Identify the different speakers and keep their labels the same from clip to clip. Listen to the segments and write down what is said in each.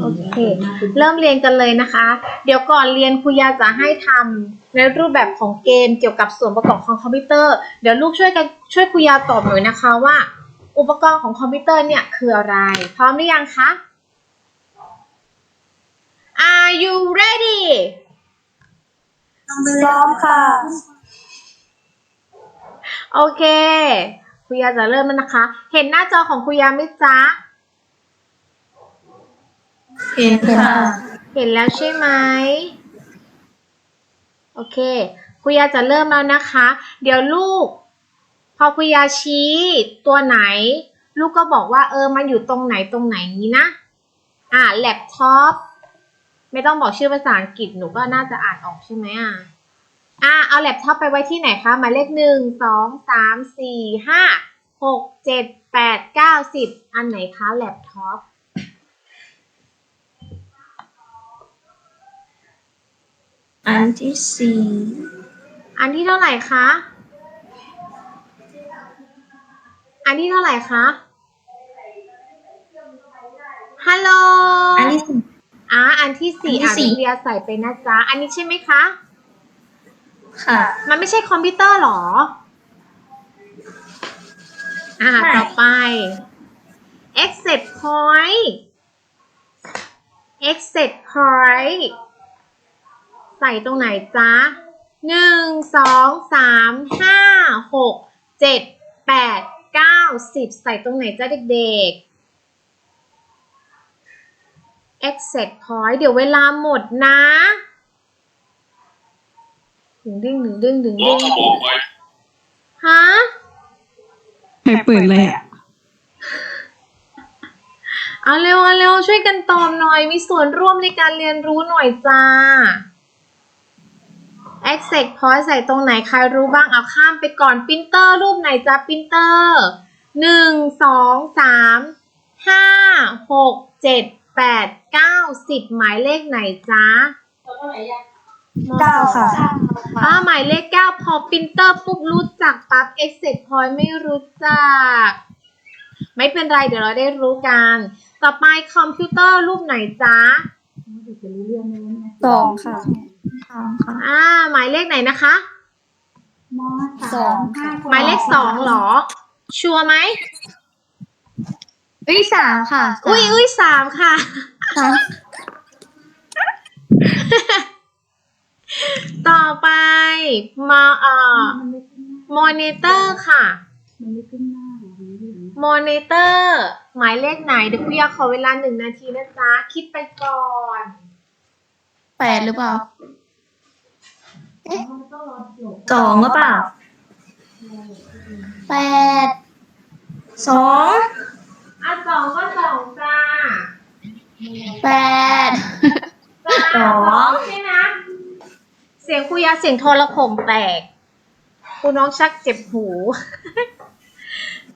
Speaker 1: โอเค เริ่มเรียนกันเลยนะคะ เดี๋ยวก่อนเรียนครูยาจะให้ทำในรูปแบบของเกมเกี่ยวกับส่วนประกอบของคอมพิวเตอร์ เดี๋ยวลูกช่วยกันช่วยครูยาตอบหน่อยนะคะว่า อุปกรณ์ของคอมพิวเตอร์เนี่ยคืออะไร พร้อมหรือยังคะ Are you ready
Speaker 2: พร้อมค่ะ
Speaker 1: โอเค ครูยาจะเริ่มแล้วนะคะ เห็นหน้าจอของครูยาไหมจ๊ะ
Speaker 2: เห็นค่ะ
Speaker 1: เห็นแล้วใช่ไหม โอเคครูยาจะเริ่มแล้วนะคะ เดี๋ยวลูก พอครูยาชี้ตัวไหน ลูกก็บอกว่าเออ มันอยู่ตรงไหนตรงไหนนี้นะ อ่าแล็ปท็อป ไม่ต้องบอกชื่อภาษาอังกฤษ หนูก็น่าจะอ่านออกใช่ไหมอะอ่าเอาแล็ปท็อปไปไว้ที่ไหนคะหมายเลขหนึ่งสองสามสี่ห้าหกเจ็ดแปดเก้าสิบอันไหนคะแล็ปท็อป
Speaker 2: อันที่สี่
Speaker 1: อันที่เท่าไหร่คะ อันที่เท่าไหร่คะ ฮัลโหล
Speaker 2: อันที่สี่
Speaker 1: อ่าอันที่สี่
Speaker 2: อันที่
Speaker 1: อะ
Speaker 2: สี่
Speaker 1: เรียใส่ไปนะจ๊ะ อันนี้ใช่ไหมคะ
Speaker 2: ค่ะ
Speaker 1: มันไม่ใช่คอมพิวเตอร์หรอ อ่า
Speaker 2: ใช่
Speaker 1: ต่อไป exit point exit point ใส่ตรงไหนจ๊ะหนึ่งสองสามห้าหกเจ็ดแปดเก้าสิบใส่ตรงไหนจ๊ะเด็กๆ exit point เดี๋ยวเวลาหมดนะดึงดึงดึงดึงดึงดึงฮะ
Speaker 3: ใครเปิดเลยอะ
Speaker 1: เอาเร็วเอาเร็วช่วยกันตอบหน่อยมีส่วนร่วมในการเรียนรู้หน่อยจ้า exit point ใส่ตรงไหนใครรู้บ้างเอาข้ามไปก่อนปรินเตอร์รูปไหนจ้าปรินเตอร์หนึ่งสองสามห้าหกเจ็ดแปดเก้าสิบหมายเลขไหนจ้า
Speaker 2: เก้าค่ะ
Speaker 1: อ่าหมายเลขเก้าพอปรินเตอร์ปุ๊บรู้จักปั๊บ exit point ไม่รู้จัก ไม่เป็นไรเดี๋ยวเราได้รู้กัน ต่อไปคอมพิวเตอร์รูปไหนจ๊ะ
Speaker 2: สองค่ะ สองค่ะ
Speaker 1: อ่า หมายเลขไหนนะคะ
Speaker 2: สองค่ะ
Speaker 1: หมายเลขสองเหรอ ชัวร์ไหม
Speaker 2: อุ้ยสามค่ะ
Speaker 1: อุ้ยอุ้ยสามค่ะ
Speaker 2: สาม
Speaker 1: ต่อไปมาเอ่อมอนิเตอร์ค่ะมอนิเตอร์ หมายเลขไหนเดี๋ยวคุณยาขอเวลาหนึ่งนาทีนะจ๊ะ คิดไปก่อน
Speaker 2: แปดหรือเปล่า สองหรือเปล่าแปดสอง
Speaker 1: อะสองก็สองจ้า
Speaker 2: แปด
Speaker 1: จ้า
Speaker 2: สอง
Speaker 1: ใช่ไหมเสียงคุยาเสียงโทรโขงแตกคุณน้องชักเจ็บหู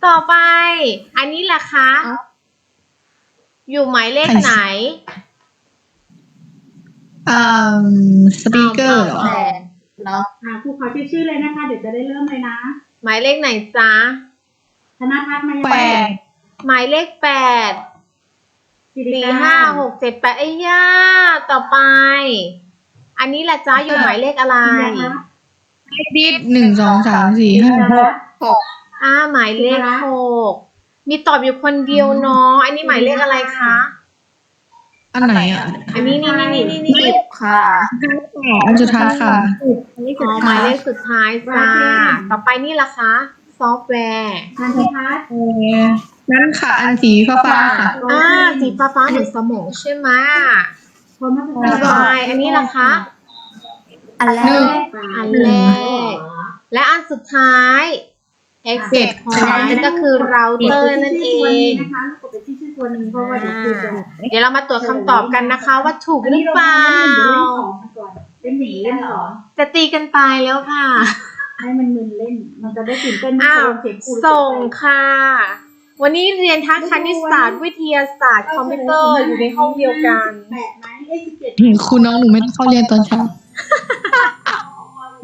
Speaker 1: ต่อไป อันนี้แหละคะ อยู่หมายเลขไหน
Speaker 3: อ่าสปีกเกอร์เหรอ
Speaker 2: แปด เหรอ
Speaker 4: อ่าครูขอชื่อชื่อเลยนะคะ เดี๋ยวจะได้เริ่มเลยนะ
Speaker 1: หมายเลขไหนจ๊ะ
Speaker 4: ธนทัศน์มายา
Speaker 3: แปด
Speaker 1: หมายเลขแปด
Speaker 4: สิริ
Speaker 1: สี่
Speaker 4: การ
Speaker 1: ห้าหกเจ็ดแปดไอ้ย่าต่อไป อันนี้แหละจ้าอยู่หมายเลขอะไร
Speaker 3: ดิดหนึ่งสองสามสี่ห้าหก
Speaker 2: หก
Speaker 1: อ่าหมายเลขหกมีตอบอยู่คนเดียวเนาะอันนี้หมายเลขอะไรคะ
Speaker 3: อันไหนอะ
Speaker 1: อันนี้นี่นี่นี่นี่นี่
Speaker 2: ค่ะ
Speaker 3: อันสุดท้ายค่ะ
Speaker 4: อันนี้สุ
Speaker 1: อ
Speaker 4: ด
Speaker 1: หมา
Speaker 4: ท้าย
Speaker 1: เลขสุดท้ายจ้าต่อไปนี่ล่ะคะซอฟต์แวร์
Speaker 4: ธนทัศน์
Speaker 3: เออนั่นค่ะ อันสีฟ้าฟ้าค่ะ
Speaker 1: อ่าสีฟ้าฟ้าๆเหมือนสมองใช่ไหมต่อไปอันนี้ล่ะคะ
Speaker 2: อันแรก
Speaker 1: อันแรกและอันสุดท้าย exit point ก็คือ router นั่นเอ
Speaker 4: ตัวนี้
Speaker 1: ง
Speaker 4: นะ คะลูกกดไปที่ชื่อตัวนี้เพราะว่าเดี๋ยวครูจะ
Speaker 1: เดี๋ยวเรามาตรวจคำตอบกันนะคะ ว่าถูกหรือเปล่า
Speaker 4: เล่นหนีเล่นสอง
Speaker 1: จะตีกันตายแล้วค่ะ
Speaker 4: ให้มันมึนเล่น มันจะได้ตื่นเต้น
Speaker 1: อ้าว
Speaker 4: เสียงครู
Speaker 1: ส่งค่ะ วันนี้เรียนทั้งคณิตศาสตร์วิทยาศาสตร์คอมพิวเตอร์อยู่ในห้องเดียวกัน
Speaker 4: แปดไหมเอ้ยสิบเจ็ด
Speaker 3: คุณน้องหนูไม่ได้เข้าเรียนตอนเช้า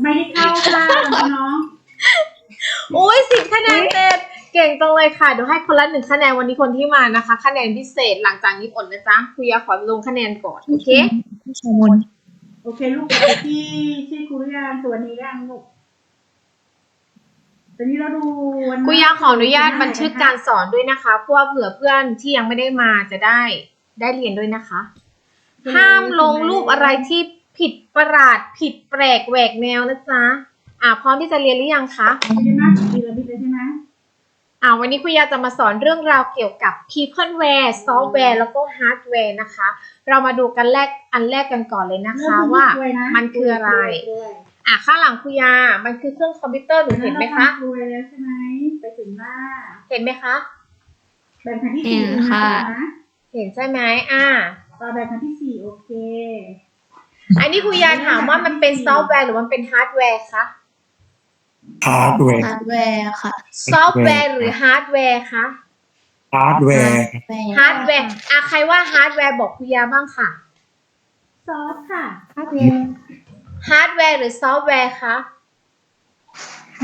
Speaker 4: ไม่ได้เข้าค่ะน้อง
Speaker 1: โอ้ยสิบคะแนนเต็มเก่งจังเลยค่ะเดี๋ยวให้คนละหนึ่งคะแนนวันนี้คนที่มานะคะ คะแนนพิเศษหลังจากนี้อดนะจ๊ะครูยาขอลงคะแนนก่อนโอเค
Speaker 3: สมน
Speaker 4: โอเคลูกไปที่ชื่อครูหรือยังตัวนี้ยังลูกตอนนี้เราดูวัน
Speaker 1: ครูยาขออนุญาตบันทึกการสอนด้วยนะคะเพื่อเผื่อเพื่อนที่ยังไม่ได้มาจะได้ได้เรียนด้วยนะคะ ห้ามลงรูปอะไรที่ผิดประหลาดผิดแปลกแหวกแนวนะจ๊ะอ่าพร้อมที่จะเรียนหรือยังคะ
Speaker 4: ใช่ไหมพีระมิดเลยใช่ไหม
Speaker 1: อ่าวันนี้ครูยาจะมาสอนเรื่องราวเกี่ยวกับ peopleware software แล้วก็ hardware นะคะ เรามาดูกันแรกอันแรกกันก่อนเลยนะคะว่ามันคืออะไร อะข้างหลังครูยา มันคือเครื่องคอมพิวเตอร์หนูเห็นไหมคะ
Speaker 4: รวยแล้วใช่ไหมไปถึงหน้า
Speaker 1: เห็นไหมคะ
Speaker 4: แบ่งแผ่นที่สี่นะ
Speaker 1: เห็นใช่ไหมอ่า
Speaker 4: ต่อแบ่งแผ่นที่สี่โอเค
Speaker 1: อันนี้ครูยาถามว่ามันเป็นซอฟต์แวร์หรือมันเป็นฮาร์ดแวร์คะ
Speaker 5: ฮาร์ดแวร์
Speaker 2: ฮาร์ดแวร์ค่ะ
Speaker 1: ซอฟต์แวร์หรือฮาร์ดแวร์คะ
Speaker 5: ฮาร์ดแวร์
Speaker 1: ฮาร์ดแวร์อะใครว่าฮาร์ดแวร์บอกครูยาบ้างค่ะ
Speaker 4: ซอสค่ะ
Speaker 1: ฮาร์ดแวร์หรือซอฟต์แวร์คะ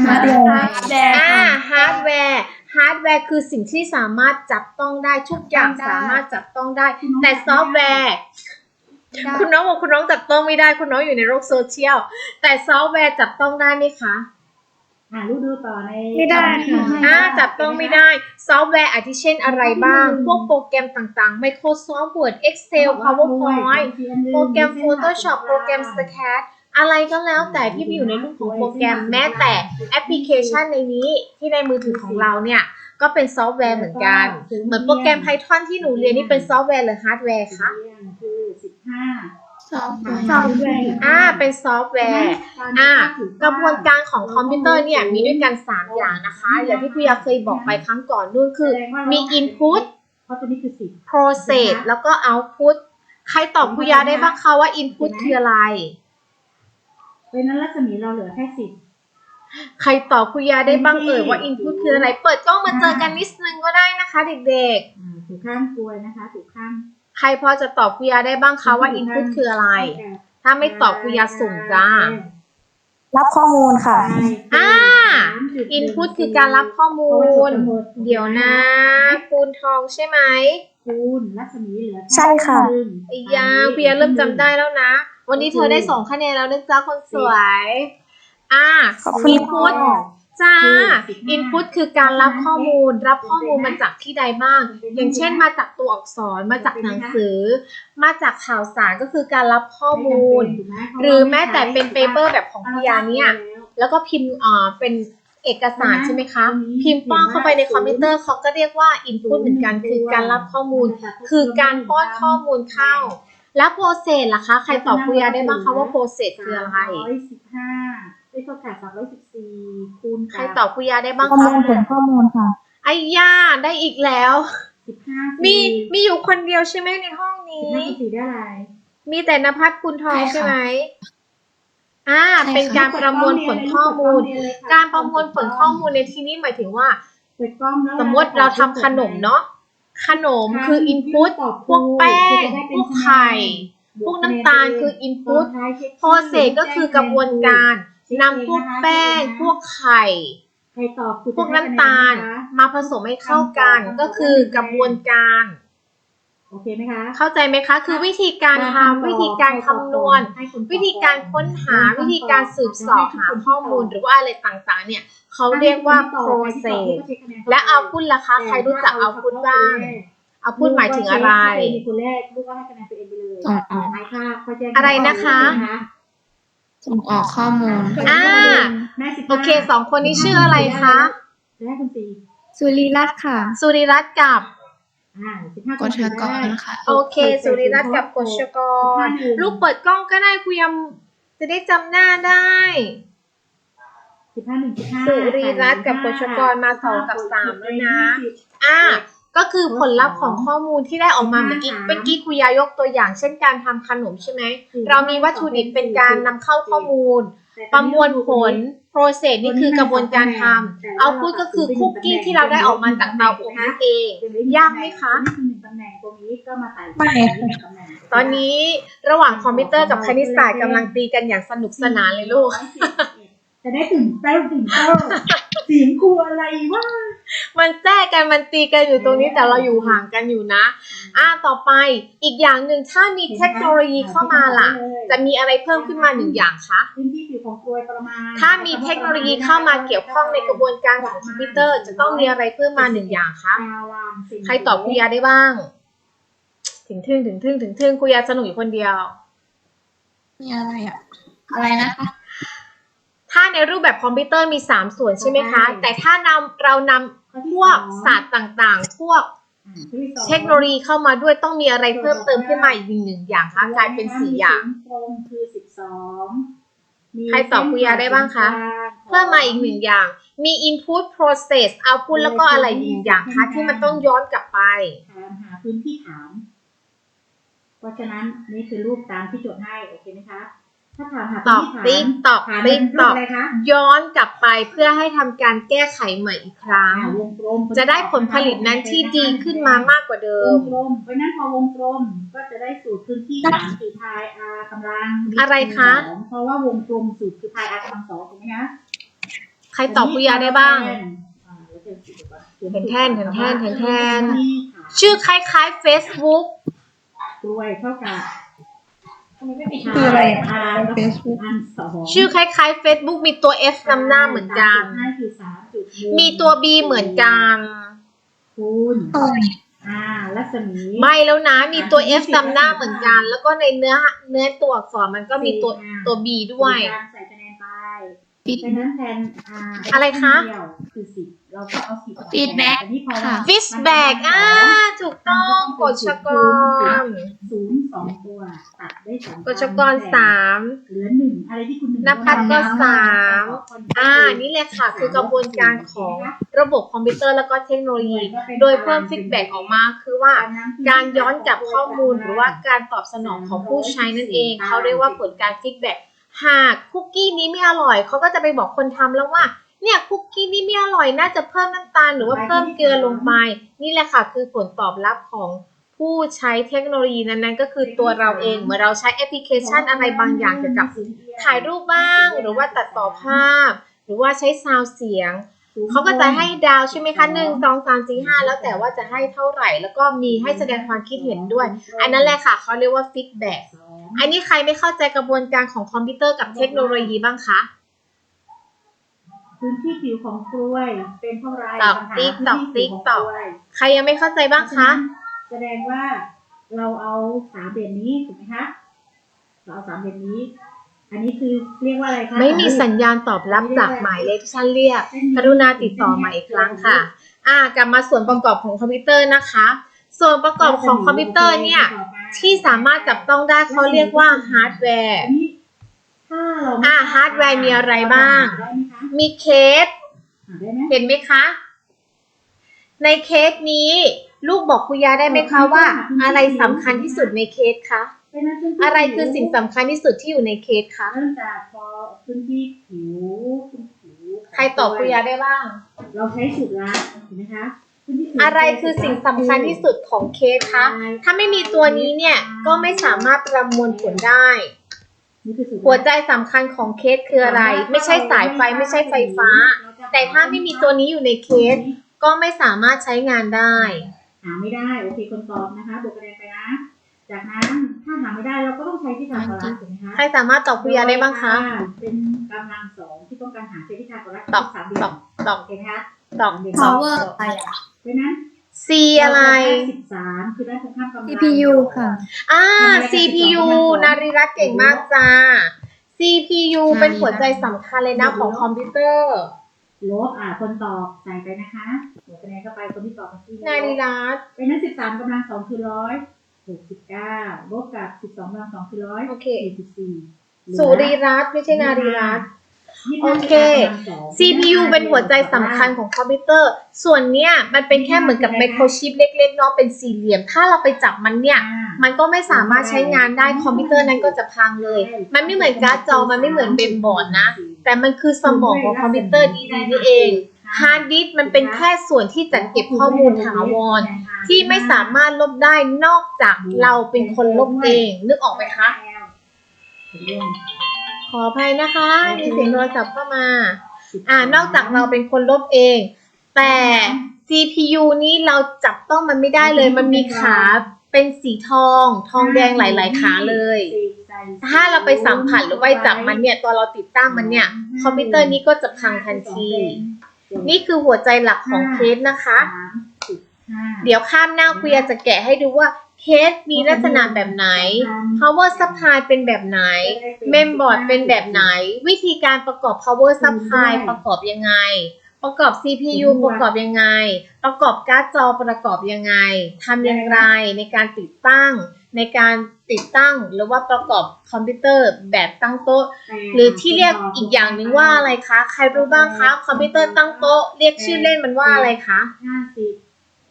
Speaker 2: ฮาร์ดแวร์ฮาร์ดแวร์
Speaker 1: อ่าฮาร์ดแวร์ฮาร์ดแวร์คือสิ่งที่สามารถจับต้องได้ทุกอย่างสามารถจับต้องได้ แต่ซอฟต์แวร์ คุณน้องบอกคุณน้องจับต้องไม่ได้ คุณน้องอยู่ในโลกโซเชียล แต่ซอฟต์แวร์จับต้องได้ไหมคะ
Speaker 4: อ่าลูกดูต่อใน
Speaker 2: ไม่ได้ค่ะ
Speaker 1: อ่าจับต้องไม่ได้ ซอฟต์แวร์อาทิเช่นอะไรบ้าง พวกโปรแกรมต่างๆ Microsoft Word Excel PowerPoint โปรแกรม Photoshop โปรแกรม Sketch อะไรก็แล้วแต่ที่มีอยู่ในรูปของโปรแกรมแม้แต่แอปพลิเคชันในนี้ที่ในมือถือของเราเนี่ย ก็เป็นซอฟต์แวร์เหมือนกัน เหมือนโปรแกรม Python ที่หนูเรียนนี่เป็นซอฟต์แวร์หรือฮาร์ดแวร์คะ
Speaker 4: คือสิบห้า
Speaker 2: ซอฟต์แว
Speaker 4: ซอฟ
Speaker 2: ร์
Speaker 4: ต์แวร์
Speaker 1: อ่า เป็นซอฟต์แวร์ อ่ากระบวนการของคอมพิวเตอร์เนี่ยมีด้วยกัน 3 อย่างนะคะ อย่างที่คุยาเคยบอกไปครั้งก่อนนู่นคือ มี input
Speaker 4: เพราะตัวนี้คือสิบ
Speaker 1: process แล้วก็ output ใครตอบคุยาได้บ้างคะว่า input คืออะไร
Speaker 4: เป็นนั้นรัศมีเราเหลือแค่สิบ
Speaker 1: ใครตอบคุยาได้บ้างเอ่ยว่า input คืออะไร เปิดกล้องมาเจอกันนิดนึงก็ได้นะคะ เด็ก
Speaker 4: อ่าถูกข้างกลวยนะคะถูกข้าง
Speaker 1: ๆใค รพอจะตอบคุยาได้บ้างคะว่า input คืออะไร ถ้าไม่ตอบคุยาสุ่มจ้า
Speaker 2: รับข้อมูลค่ะ
Speaker 1: อ่า input คือการรับข้อมูล เดี๋ยวนะ คูณทองใช่ไหม
Speaker 4: คูณรัศมีเหลือแใช่
Speaker 2: ค่ะ
Speaker 4: หนึ่ง
Speaker 1: ไอ้ยาเพียเริ่มจำได้แล้วนะ วันนี้เธอได้สองคะแนนแล้วนะจ๊ะคนสวย อ่า
Speaker 2: ขอบคุณ
Speaker 1: input
Speaker 2: ค่ะ
Speaker 1: จ้า input คือการรับข้อมูล รับข้อมูลมาจากที่ใดบ้าง อย่างเช่นมาจากตัวอักษร มาจากหนังสือ มาจากข่าวสารก็คือการรับข้อมูล หรือแม้แต่เป็นเปเปอร์แบบของพิยาเนี่ย แล้วก็พิมพ์อ่าเป็นเอกสารใช่ไหมคะ พิมพ์ป้อนเข้าไปในคอมพิวเตอร์เขาก็เรียกว่า input เหมือนกัน คือการรับข้อมูล คือการป้อนข้อมูลเข้า แล้ว process ล่ะคะ ใครตอบคุยาได้บ้างคะว่า process คืออะไร
Speaker 4: ร้อยสิบห้า ได้โอกาสสามร้อยสิบสี่คูณ
Speaker 1: ใครตอบคุยาได้บ้าง
Speaker 2: ข้อ
Speaker 1: คะ
Speaker 2: มูลผลข้อมูลค่ะ
Speaker 1: ไอ้ย่าได้อีกแล้ว
Speaker 4: สิบห้า
Speaker 1: มีมีอยู่คนเดียวใช่ไหมในห้อง
Speaker 4: สิบ
Speaker 1: นี้
Speaker 4: ห้าสี่ได้อะไร
Speaker 1: มีแต่นภัสคุณทอง
Speaker 2: ใช่ค่ะ
Speaker 1: ใช่ไหมอ่า
Speaker 2: ใช่ค่ะ
Speaker 1: เป็นการประมวลผลข้อมูล การประมวลผลข้อมูลในที่นี้หมายถึงว่า
Speaker 4: เปิดกล้องแล้ว
Speaker 1: สมมติเราทำขนมเนาะ ขนมคือ input พวกแป้ง พวกไข่ พวกน้ำตาลคือ input process ก็คือกระบวนการ นำพวกแป้ง พวกไข่
Speaker 4: ใครตอบคุณ
Speaker 1: พวกน้ำตาลมาผสมให้เข้ากันก็คือกระบวนการ
Speaker 4: โอเคไหมคะ
Speaker 1: เข้าใจไหมคะ คือวิธีการทำวิธีการคำนวณ วิธีการค้นหาวิธีการสืบเสอบหาข้อมูลหรือว่าอะไรต่างๆ เนี่ยเขาเรียกว่า process และ output ล่ะคะ ใครรู้จัก output บ้าง output หมายถึงอะไร
Speaker 4: มีคนแรกลูกก็ให้คะแนนตัวเองไปเลย
Speaker 2: ส่งออก
Speaker 4: ท้ายค่ะข้อแจ้ง
Speaker 1: อะไรนะคะ
Speaker 2: ส่งออกข้อมูล
Speaker 1: อ่า
Speaker 4: แม่สิบห้า
Speaker 1: โอเคสองคนนี้ชื่ออะไรคะ
Speaker 4: จะให้คุณตี
Speaker 2: สุริรัตน์ค่ะ
Speaker 1: สุริรัตน์กับ
Speaker 4: อ่าสิบห้าก
Speaker 2: ฎกรนะคะ
Speaker 1: โอเค สุริรัตน์กับกฤษกร ลูกเปิดกล้องก็ได้คุยมจะได้จำหน้าได้
Speaker 4: สิบห้าหนึ่งสิบห้า
Speaker 1: สุริรัตน์กับกฤษกรมาสองกับสามแล้วนะ อ่า ก็คือผลลัพธ์ของข้อมูลที่ได้ออกมาเมื่อกี้เมื่อกี้คุยายกตัวอย่าง เช่นการทำขนมใช่ไหมเรามีวัตถุดิบเป็นการนำเข้าข้อมูล ประมวลผล process นี่คือกระบวนการทำเอาพูดก็คือคุกกี้ที่เราได้ออกมาจากเตาอบนั่นเอง ยากไหมคะ
Speaker 4: นี่คือหนึ่งตำแหน่งตรงนี้ก็มาใส่
Speaker 2: ไม่
Speaker 4: หนึ่งตำแหน่ง
Speaker 1: ตอนนี้ระหว่างคอมพิวเตอร์กับคณิตศาสตร์กำลังตีกันอย่างสนุกสนานเลยลูก
Speaker 4: จะได้ตื่นเต้นตื่นเต้นเสียงครูอะไรวะ
Speaker 1: มันแจ้กันมันตีกันอยู่ตรงนี้แต่เราอยู่ห่างกันอยู่นะ อ่าต่อไปอีกอย่างหนึ่งถ้ามีเทคโนโลยีเข้ามาล่ะ จะมีอะไรเพิ่มขึ้นมาหนึ่งอย่างคะ
Speaker 4: พื้นที่ผิวของกลวยประมาณ
Speaker 1: ถ้ามีเทคโนโลยีเข้ามาเกี่ยวข้องในกระบวนการของคอมพิวเตอร์ จะต้องมีอะไรเพิ่มมาหนึ่งอย่างคะใครตอบคุยาได้บ้าง ถึงทึ่งถึงทึ่งถึงทึ่งคุยาสนุกอยู่คนเดียว
Speaker 2: มีอะไรอะ อะไรนะคะ
Speaker 1: ถ้าในรูปแบบคอมพิวเตอร์มีสามส่วนใช่ไหมคะ แต่ถ้านำเรานำ พวกศาสตร์ต่างๆ พวกเทคโนโลยีเข้ามาด้วยต้องมีอะไรเพิ่มเติมขึ้นมาอีกหนึ่งอย่างคะกลายเป็นสี่อย่าง
Speaker 4: ตรงคือสิบสอง
Speaker 1: ใครตอบคุยาได้บ้างคะ เพิ่มมาอีกหนึ่งอย่าง มี input process output แล้วก็อะไรอีกหนึ่งอย่างคะ ที่มันต้องย้อนกลับไป
Speaker 4: ถามหาพื้นที่ถาม เพราะฉะนั้นนี่คือรูปตามที่โจทย์ให้ โอเคไหมคะ ถ้าถามหา
Speaker 1: ต
Speaker 4: พื้
Speaker 1: อนบ
Speaker 4: ที่ถาม
Speaker 1: ติ๊กตอบ
Speaker 4: ถาม
Speaker 1: ติ๊ก
Speaker 4: เป็นรู
Speaker 1: ต
Speaker 4: ป
Speaker 1: อบ
Speaker 4: อะไรคะ
Speaker 1: ย้อนกลับไปเพื่อให้ทำการแก้ไขใหม่อีกครั้ง
Speaker 4: อ่าวงกลม
Speaker 1: จะได้ผลผลิตนั้นที่ดีขึ้นมามากกว่าเดิ
Speaker 4: ว
Speaker 1: ม
Speaker 4: งกลมเพราะฉะนั้นพอวงกลมก็จะได้สูตรพื้นที่ถามคือพาย r กำลัง
Speaker 1: อะไรคะ
Speaker 4: สองเพราะว่าวงกลมสูตรคือพาย r กำลังสองถูกไหมคะ
Speaker 1: ใครตอบคุยาได้บ้าง
Speaker 4: อ่าแล้วเดี๋ยวสูตรก่อน
Speaker 1: เห็นแท่นเห็นแท่นเห็นแท่น
Speaker 4: ที่ถาม
Speaker 1: ชื่อคล้ายๆ Facebook
Speaker 4: กล้วยเท่ากับ
Speaker 3: คืออะไร
Speaker 4: อ่า
Speaker 3: Facebook
Speaker 4: อันสอง
Speaker 1: ชื่อคล้ายๆ Facebook มีตัว F นำหน้าเหมือนกัน
Speaker 4: ห้าคือสามจุดหนึ่ง
Speaker 1: มีตัว B เหมือนกัน
Speaker 4: คูณอ่ารัศมี
Speaker 1: ไม่แล้วนะ มีตัว F นำหน้าเหมือนกัน แล้วก็ในเนื้อเนื้อตัวอักษรมันก็มีตัวตัว B ด้วย
Speaker 4: การใส่คะแนนไป
Speaker 2: ปิด
Speaker 4: เป็นนั้นแทนอ่า
Speaker 1: อะไรคะ
Speaker 4: เดียวคือสิบ เราก็เอาสิบ
Speaker 2: Feedback
Speaker 4: แต่นี่พอ
Speaker 2: ค่ะ
Speaker 1: Fishback อ่าถูกต้องกฎชกร
Speaker 4: ศูนย์สองตัวตัดได้สอง
Speaker 1: กฎชกรสาม
Speaker 4: เหลือหนึ่งอะไรที่คุณหนึ่ง
Speaker 1: นภัสก็สาม
Speaker 4: อ่า
Speaker 1: อ่านี่เลยค่ะ คือกระบวนการของระบบคอมพิวเตอร์แล้วก็เทคโนโลยี โดยเพิ่มฟีดแบ็กออกมาคือว่า การย้อนกลับข้อมูลหรือว่าการตอบสนองของผู้ใช้นั่นเอง เขาเรียกว่าผลการฟีดแบ็กหากคุกกี้นี้ไม่อร่อย เขาก็จะไปบอกคนทำแล้วว่า เนี่ยคุกกี้นี้ไม่อร่อยน่าจะเพิ่มน้ำตาลหรือว่าเพิ่มเกลือลงไป นี่แหละค่ะคือผลตอบรับของผู้ใช้เทคโนโลยีนั้นๆ ก็คือตัวเราเองเมื่อเราใช้แอปพลิเคชันอะไรบางอย่างเกี่ยวกับถ่ายรูปบ้าง หรือว่าตัดต่อภาพ หรือว่าใช้ซาวด์เสียงเขาก็จะให้ดาวใช่ไหมคะหนึ่งสองสามสี่ห้าแล้วแต่ว่าจะให้เท่าไหร่ แล้วก็มีให้แสดงความคิดเห็นด้วย อันนั้นแหละค่ะเขาเรียกว่าฟีดแบ็กอันนี้ใครไม่เข้าใจกระบวนการของคอมพิวเตอร์กับเทคโนโลยีบ้างคะ
Speaker 4: พื้นที่ผิวของกล้วย เป็นเท่าไหร
Speaker 1: ตอบติ๊กตอบติ๊กตอบใครยังไม่เข้าใจบ้างคะ
Speaker 4: แสดงว่าเราเอาสามเด่นนี้ถูกไหมคะเราเอาสามเด่นนี้ อันนี้คือเรียกว่าอะไรคะ
Speaker 1: ไม่มีสัญญาณตอบรับจากหมายเลขที่ท่านเรียก กรุณาติดต่อมาอีกครั้งค่ะ อ่ากลับมาส่วนประกอบของคอมพิวเตอร์นะคะ ส่วนประกอบของคอมพิวเตอร์เนี่ย ที่สามารถจับต้องได้เขาเรียกว่าฮาร์ดแวร์
Speaker 4: อันนี้ถ้าเรา
Speaker 1: อ่าฮาร์ดแวร์มีอะไรบ้าง
Speaker 4: ได้ไหมคะ
Speaker 1: มีเคส
Speaker 4: หาได้ไหม
Speaker 1: เห็นไหมคะ ในเคสนี้ ลูกบอกคุยาได้ไหมคะว่า อะไรสำคัญที่สุดในเคสคะ
Speaker 4: เป็นนั้นพื้นที่
Speaker 1: อะไรคือสิ่งสำคัญที่สุดที่อยู่ในเคสคะ
Speaker 4: เริ่มจากพอพื้นที่ผิวพื้นผิว
Speaker 1: ใครตอบคุยาได้บ้าง
Speaker 4: เราใช้สูตรลัดเห็นไหมคะพื้นที่ผิว
Speaker 1: อะไรคือสิ่งสำคัญที่สุดของเคสคะ ถ้าไม่มีตัวนี้เนี่ยก็ไม่สามารถประมวลผลได้
Speaker 4: นี่คือสูตรลัด
Speaker 1: หัวใจสำคัญของเคสคืออะไร ไม่ใช่สายไฟไม่ใช่ไฟฟ้า แต่ถ้าไม่มีตัวนี้อยู่ในเคส ก็ไม่สามารถใช้งานได้
Speaker 4: หาไม่ได้โอเคคนตอบนะคะบวกคะแนนไปนะ จากนั้นถ้าหาไม่ได้เราก็ต้องใช้ที่ทางกราฟถูกไหมคะ
Speaker 1: ใครสามารถตอบคุยาได้บ้างคะ
Speaker 4: เป็นกำลังสองที่ต้องการหาใช้ที่ทางกราฟ
Speaker 1: ตอบ
Speaker 4: สาม
Speaker 1: ต
Speaker 4: เดื
Speaker 1: อบตอบ
Speaker 4: โอเคไหมคะ
Speaker 1: ตอบ
Speaker 4: เดือน
Speaker 2: power อะไรอะ
Speaker 4: เพราะฉะนั้น
Speaker 1: C อะไร
Speaker 4: สิบสามคือได้ตรงข้ามกำลัง
Speaker 2: CPU ค่ะ
Speaker 1: อ่า CPU นาริรัตน์เก่งมากจ้า CPU เป็นหัวใจสำคัญเลยนะของคอมพิวเตอร์
Speaker 4: ลบอ่าคนตอบใส่ไปนะคะบวกคะแนนเข้าไปคนที่ตอบเมื่อกี้
Speaker 1: นาริรัตน์
Speaker 4: เพราะฉะนั้นสิบสามกำลังสองคือร้อยหกสิบเก้าลบกับสิบสองกำลังสองคือร้อย
Speaker 1: โอเค
Speaker 4: สี่สิบสี่
Speaker 1: สุริรัตน์ไม่ใช่นาริรัตน์
Speaker 4: ยี่สิบ
Speaker 1: โอ
Speaker 4: ห้า
Speaker 1: เค CPU เป็นหัวใจสำคัญของคอมพิวเตอร์ ส่วนเนี้ยมันเป็นแค่เหมือนกับไมโครชิปเล็กๆเนาะเป็นสี่เหลี่ยม ถ้าเราไปจับมันเนี่ย
Speaker 4: อ่า
Speaker 1: มันก็ไม่สามารถใช้งานได้คอมพิวเตอร์นั้นก็จะพังเลย มันไม่เหมือนการ์ดจอ มันไม่เหมือนเบมบอร์ดนะ แต่มันคือสมองของคอมพิวเตอร์ดีๆนี่เองฮาร์ดดิสก์มันเป็นแค่ส่วนที่จัดเก็บข้อมูลถาวรที่ไม่สามารถลบได้นอกจากเราเป็นคนลบเอง นึกออกไหมคะข ออภัยนะคะ มีเสียงโทรศัพท์เข้ามา อ่านอกจากเราเป็นคนลบเอง แต่ CPU นี้เราจับต้องมันไม่ได้เลย มันมีขาเป็นสีทอง ทองแดงหลาย ๆ ขาเลย ถ้าเราไปสัมผัสหรือไปจับมันเนี่ย ตอนเราติดตั้งมันเนี่ย คอมพิวเตอร์นี้ก็จะพังทันที นี่คือหัวใจหลักของเคสนะคะ เดี๋ยวข้ามหน้าคุยจะแกะให้ดูว่า เคสมีลักษณะแบบไหน power supply เป็นแบบไหน mainboard เป็นแบบไหน วิธีการประกอบ power supply ประกอบยังไง ประกอบ CPU ประกอบยังไง ประกอบการ์ดจอประกอบยังไงทำอย่างไรในการติดตั้ง ในการติดตั้งหรือว่าประกอบคอมพิวเตอร์แบบตั้งโต๊ะ หรือที่เรียกอีกอย่างหนึ่งว่าอะไรคะ ใครรู้บ้างคะ คอมพิวเตอร์ตั้งโต๊ะ เรียกชื่อเล่นมันว่าอะไรคะ
Speaker 4: ห้าสิบ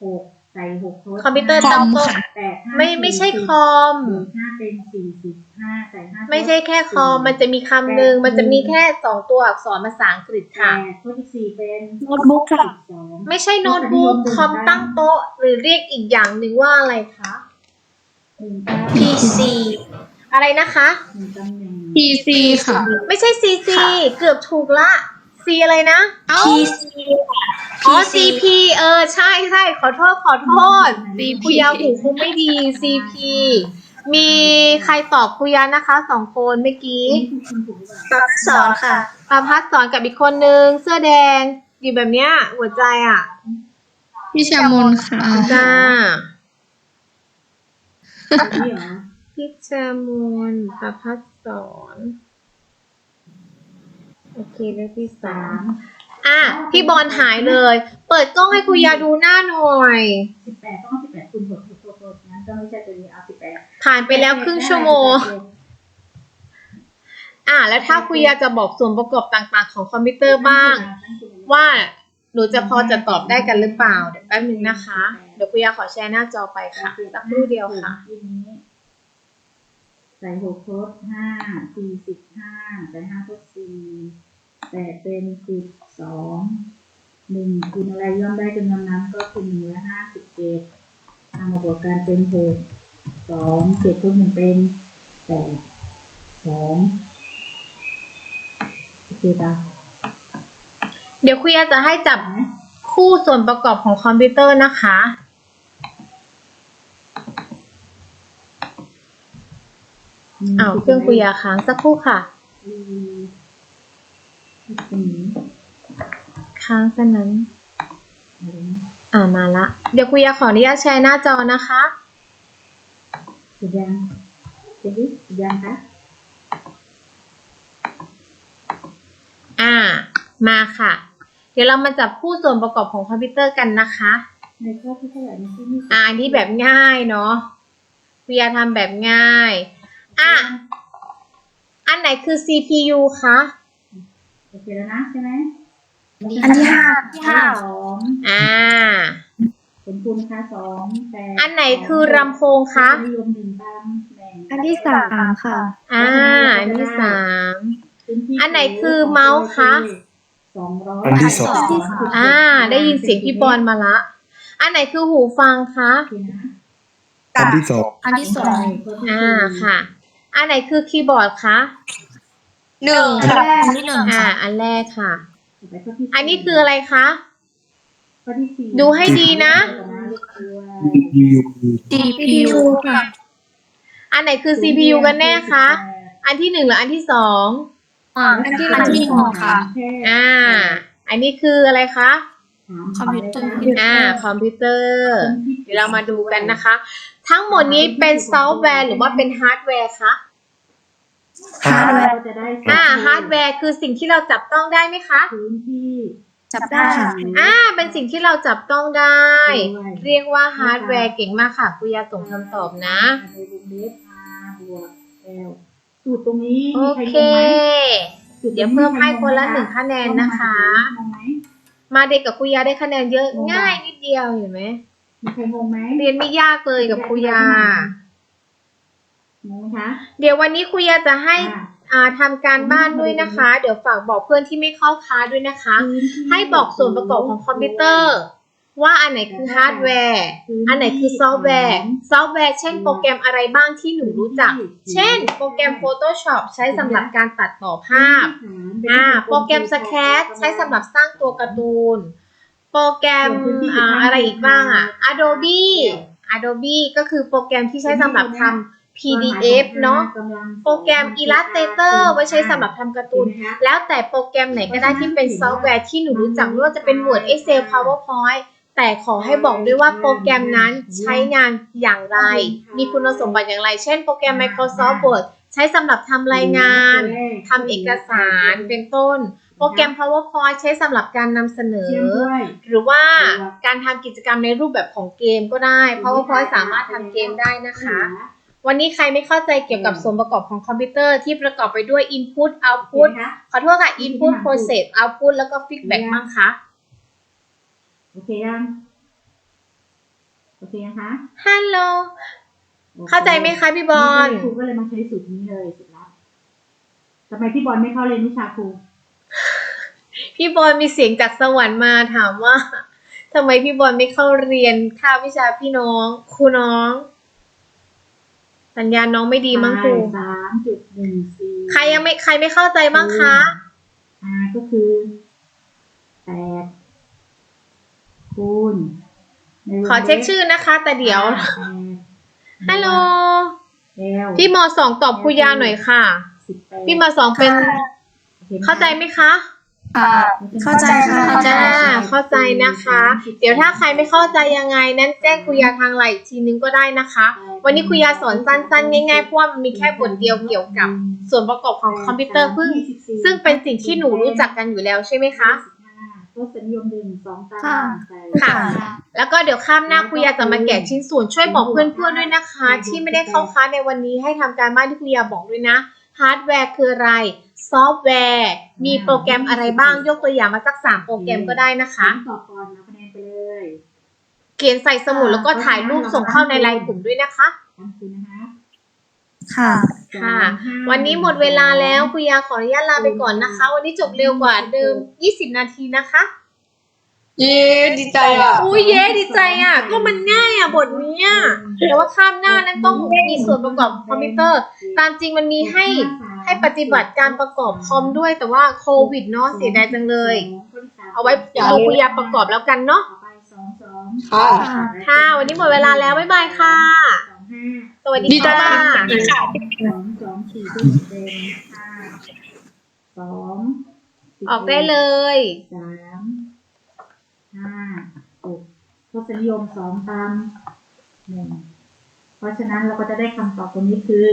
Speaker 4: หก ใส่หกทด
Speaker 1: คอมพิวเตอร์ตั้งโต๊ะ
Speaker 4: แปดห้า
Speaker 1: ไม่ไม่ใช่คอม
Speaker 4: บวกห้าเป็นสี่สิบห้าใส่ห้าทด
Speaker 1: ไม่ใช่แค่คอม มันจะมีคำหนึ่งมันจะมีแค่สองตัวอักษรภาษาอังกฤษ
Speaker 4: แป
Speaker 1: ค่ะ
Speaker 4: ดทดอีกสี่เป็น
Speaker 2: โน้ตบุ๊กค่ะ
Speaker 4: สอง
Speaker 1: ไม่ใช่โน้ตบุ๊กคอมตั้งโต๊ะ หรือเรียกอีกอย่างหนึ่งว่าอะไรคะ
Speaker 4: หนึ่งเก้า
Speaker 2: PC
Speaker 1: อะไรนะคะ
Speaker 4: หนึ่งตำแหน่ง
Speaker 3: PC ค่ะ
Speaker 1: ไม่ใช่ CC เกือบถูกละ C อะไรนะ
Speaker 2: PC
Speaker 1: อ๋อ CP เออ ใช่ใช่ขอโทษ ขอโทษคุยาหูคงไม่ดี CP มีใครตอบคุยานะคะสองคนเมื่อกี้
Speaker 4: นี่คือคุณถูกหรือเปล่า
Speaker 2: สอนค่ะ
Speaker 1: ประพัฒสอนกับอีกคนนึง เสื้อแดง อยู่แบบเนี้ย หัวใจอะ
Speaker 3: พี่ชามนค่ะ
Speaker 1: จ้า
Speaker 4: อันนี่เหรอ
Speaker 1: พิชามนประพัฒสอน โอเคแล้วที่สา
Speaker 4: สามม
Speaker 1: อะพี่บอลหายเลย เปิดกล้องให้คุยาดูหน้าหน่อย
Speaker 4: สิบแปดต้องเอาสิบแปดคูณหกถูกโทษงั้นก็ไม่ใช่ตัวนี้เอาสิบแปด
Speaker 1: ผ่านไปแล้วครึ่งชั่วโมง อะแล้วถ้าคุยาจะบอกส่วนประกอบต่างๆ ของคอมพิวเตอร์บ้าง ว่าหนูจะพอจะตอบได้กันหรือเปล่า เดี๋ยวแป๊บนึงนะคะ เดี๋ยวคุยาขอแชร์หน้าจอไปค่ะสักครู่เดียวค่ะ
Speaker 4: ทีนี้ ใส่หกทดห้าสี่สิบห้าใส่ห้าทดสี่แปดเป็นสิบสองหนึ่งคูณอะไรย่อมได้จำนวนนั้นก็คือหนึ่งร้อยห้าสิบเจ็ดทำมาบวกกันเป็นหกสองเจ็ดทดหนึ่งเป็นแปดสองโอเคปะ
Speaker 1: เดี๋ยวคุยาจะให้จับคู่ส่วนประกอบของคอมพิวเตอร์นะคะ อ้าวเครื่องคุยาค้างสักครู่ค่ะ
Speaker 4: อืมอืม
Speaker 1: ค้างซะนั้น
Speaker 4: อะไรนะ
Speaker 1: อ่ามาละ เดี๋ยวคุยาขออนุญาตแชร์หน้าจอนะคะ
Speaker 4: สุดยังเดี๋ยวดิสุดยังคะ
Speaker 1: อ่า มาค่ะ เดี๋ยวเรามาจับคู่ส่วนประกอบของคอมพิวเตอร์กันนะคะ
Speaker 4: ในข้อที่เท่าไหร่ในที่นี่
Speaker 1: อ่าอันนี้แบบง่ายเนาะวิยาทำแบบง่าย อะ อันไหนคือ CPU คะ
Speaker 4: โอเคแล้วนะใช่ไหม
Speaker 2: อันที่ห้าที่ห้า
Speaker 4: สอง
Speaker 1: อ่า
Speaker 4: เป็นคูณนะคะสองแปด
Speaker 1: อันไหนคือลำโพงคะ
Speaker 4: นิยมหนึ่งตามแบ่ง
Speaker 2: อันที่สามค่ะ
Speaker 1: อ่า อันที่สาม
Speaker 4: พื้ที่
Speaker 1: อันไหนคือเมาส์คะ
Speaker 4: สองร้อย
Speaker 5: อันที่สอง
Speaker 1: อ่า ได้ยินเสียงพี่บอลมาละ อันไหนคือหูฟังคะ
Speaker 4: โอเคนะ
Speaker 5: อันที่สอง
Speaker 2: อันที่สอง
Speaker 1: อ่าค่ะ อันไหนคือคีย์บอร์ดคะ
Speaker 2: หนึ่งค่ะอันที่หนึ่ง
Speaker 1: อ่า
Speaker 2: ค่ะ
Speaker 1: อันแรกค่ะ
Speaker 4: ไปข้ที่
Speaker 1: อันนี้คืออะไรคะ
Speaker 4: ข้อที่สี่
Speaker 1: ดูให้ดีนะ
Speaker 5: ยู
Speaker 2: CPU ค่ะ
Speaker 1: อันไหนคือ CPU กันแน่คะ อันที่หนึ่งหรืออันที่สอง
Speaker 2: อันที่อันที่สองค่ะ
Speaker 1: อ่า อันนี้คืออะไรคะ
Speaker 2: คอมพิวเตอร์
Speaker 1: อ่า คอมพิวเตอร์ เดี๋ยวเรามาดูกันนะคะ ทั้งหมดนี้เป็นซอฟต์แวร์หรือว่าเป็นฮาร์ดแวร์คะ
Speaker 5: ฮาร์ดแวร์
Speaker 4: เราจะได้
Speaker 1: อ่าฮาร์ดแวร์คือสิ่งที่เราจับต้องได้ไหมคะ
Speaker 4: พื้นที่
Speaker 2: จับได้ค่ะ
Speaker 1: อ่าเป็นสิ่งที่เราจับต้องได้ เรียกว่าฮาร์ดแวร์เก่งมากค่ะคุยาส่งคำตอบนะ
Speaker 4: ในวงเล็บ R บวก L สูตรตรงนี้
Speaker 1: โอ
Speaker 4: มีใคร
Speaker 1: เค
Speaker 4: งงไหมสูตรตรงนี้
Speaker 1: เดี๋ยวเพิ่มให้คนละหนึ่งคะแนนนะคะ
Speaker 4: งงไหม
Speaker 1: มาเด็กกับคุยาได้คะแนนเยอะง่ายนิดเดียวเห็นไหม
Speaker 4: มีใครงงไหม
Speaker 1: เรียนไม่ยากเลยกับคุยา
Speaker 4: งงไหมคะ
Speaker 1: เดี๋ยววันนี้คุยาจะให้
Speaker 4: อ่า
Speaker 1: อ่าทำการบ้านด้วยนะคะ เดี๋ยวฝากบอกเพื่อนที่ไม่เข้าคลาสด้วยนะคะ
Speaker 4: พื้นที่
Speaker 1: ให้บอกส่วนประกอบของคอมพิวเตอร์ ว่าอันไหนคือฮาร์ดแวร์ อันไหนคือซอฟต์แวร์ ซอฟต์แวร์เช่นโปรแกรมอะไรบ้างที่หนูรู้จัก เช่น โปรแกรม Photoshop ใช้สำหรับการตัดต่อภาพ อ่า โปรแกรม Sketch ใช้สำหรับสร้างตัวการ์ตูน โปรแกรมอ่าอะไรอีกบ้างอะ Adobe Adobe ก็คือโปรแกรมที่ใช้สำหรับทำ PDF เนาะโปรแกรม Illustrator ไว้ใช้สำหรับทำการ์ตูน แล้วแต่โปรแกรมไหนก็ได้ที่เป็นซอฟต์แวร์ที่หนูรู้จักไม่ว่าจะเป็น Word Excel PowerPoint แต่ขอให้บอกด้วยว่าโปรแกรมนั้นใช้งานอย่างไร มีคุณสมบัติอย่างไร เช่นโปรแกรม Microsoft Word ใช้สำหรับทำรายงานทำเอกสารเป็นต้น โปรแกรม PowerPoint ใช้สำหรับการนำเสนอ
Speaker 4: เชื่อมด้วย
Speaker 1: หรือว่าการทำกิจกรรมในรูปแบบของเกมก็ได้ PowerPoint สามารถทำเกมได้นะคะ วันนี้ใครไม่เข้าใจเกี่ยวกับส่วนประกอบของคอมพิวเตอร์ที่ประกอบไปด้วย Input
Speaker 4: พู
Speaker 1: Output
Speaker 4: ดนะ
Speaker 1: ขอโทษค่ะ Input Process Output แล้วก็ Feedback บ้างคะ
Speaker 4: โอเคยังโอเคยังคะ
Speaker 1: ฮัลโหล
Speaker 4: โอค
Speaker 1: เข้าใจไหมคะพี่บอล
Speaker 4: ครูก็เลยมาใช้สูตรนี้เลยสุดลับทำไมพี่บอลไม่เข้าเรียนวิชาครู
Speaker 1: พี่บอลมีเสียงจากสวรรค์มาถามว่าทำไมพี่บอลไม่เข้าเรียนค่าวิชาพี่น้อง ครูน้อง สัญญาณน้องไม่ดีมั้งครู
Speaker 4: สามจุดหนึ่งสี่
Speaker 1: ใครยังไม่ใครไม่เข้าใจบ้างคะ
Speaker 4: อ่าก็คือแปดคูณในวง
Speaker 1: ขอเช็คชื่อนะคะ แต่เดี๋ยว
Speaker 4: แปด
Speaker 1: ฮัลโหล
Speaker 4: แล้ว
Speaker 1: พี่มสองตอบครูยาหน่อยค่ะ
Speaker 4: สิบแปด
Speaker 1: พี่มสองเป็น
Speaker 4: โอคไหม
Speaker 1: เข้าใจไหมคะ
Speaker 2: ค่ะ เข้าใจค่ะ
Speaker 1: จ้าเข้าใจนะคะ เดี๋ยวถ้าใครไม่เข้าใจยังไง นั้นแจ้งครูยาทางไลน์อีกทีนึงก็ได้นะคะ วันนี้ครูยาสอนสั้นๆ ง่ายๆเพราะว่ามันมีแค่บทเดียวเกี่ยวกับ ส่วนประกอบของคอมพิวเตอร์ซึ่ง ซึ่งเป็นสิ่งที่หนูรู้จักกันอยู่แล้วใช่ไหมคะ
Speaker 4: ทศนิยมหนึ่งสองตา
Speaker 2: ค่ะ
Speaker 4: ใส่
Speaker 1: ค่ะ แล้วก็เดี๋ยวข้ามหน้าครูยาจะมาแกะชิ้นส่วนช่วยบอกเพื่อนๆด้วยนะคะ ที่ไม่ได้เข้าคลาสในวันนี้ให้ทำการบ้านที่ครูยาบอกด้วยนะฮาร์ดแวร์คืออะไร ซอฟต์แวร์ มีโปรแกรมอะไรบ้าง ยกตัวอย่างมาสักสามโปรแกรมก็ได้นะคะ
Speaker 4: ตอบก่อนเอาคะแนนไปเลย
Speaker 1: เขียนใส่สมุดแล้วก็ถ่ายรูปส่งเข้าในไลน์กลุ่มด้วยนะคะ
Speaker 4: ทำคุณนะคะ
Speaker 2: ค่ะ
Speaker 1: ค่ะ วันนี้หมดเวลาแล้วครูยาขออนุญาตลาไปก่อนนะคะ วันนี้จบเร็วกว่าเดิม 20 นาทีนะคะ
Speaker 3: เย้ดีใจอะ
Speaker 1: อุ้ยเย้ดีใจอะ ก็มันง่ายอะบทเนี้ยแต่ว่าข้ามหน้านั้นต้องมีส่วนประกอบคอมพิวเตอร์ ตามจริงมันมีให้ ให้ปฏิบัติการประกอบคอมด้วยแต่ว่าโควิดเนาะเสียดายจังเลย เอาไว้เอาคุยาประกอบแล้วกันเนาะ
Speaker 4: ต่อไปสองสอง
Speaker 3: ค่ะ
Speaker 1: ค่ะ วันนี้หมดเวลาแล้วบ๊ายบายค่ะ
Speaker 4: สองห้า
Speaker 1: สวัสดี
Speaker 3: ดีใจ
Speaker 1: ค่ะ
Speaker 3: มากเลยค่ะ
Speaker 4: สองสองสี่ก็เป็นห้าสองสิบ
Speaker 1: ออกได้เลย
Speaker 4: สามห้าหกทศนิยมสองตามหนึ่งเพราะฉะนั้นเราก็จะได้คำตอบตรงนี้คือ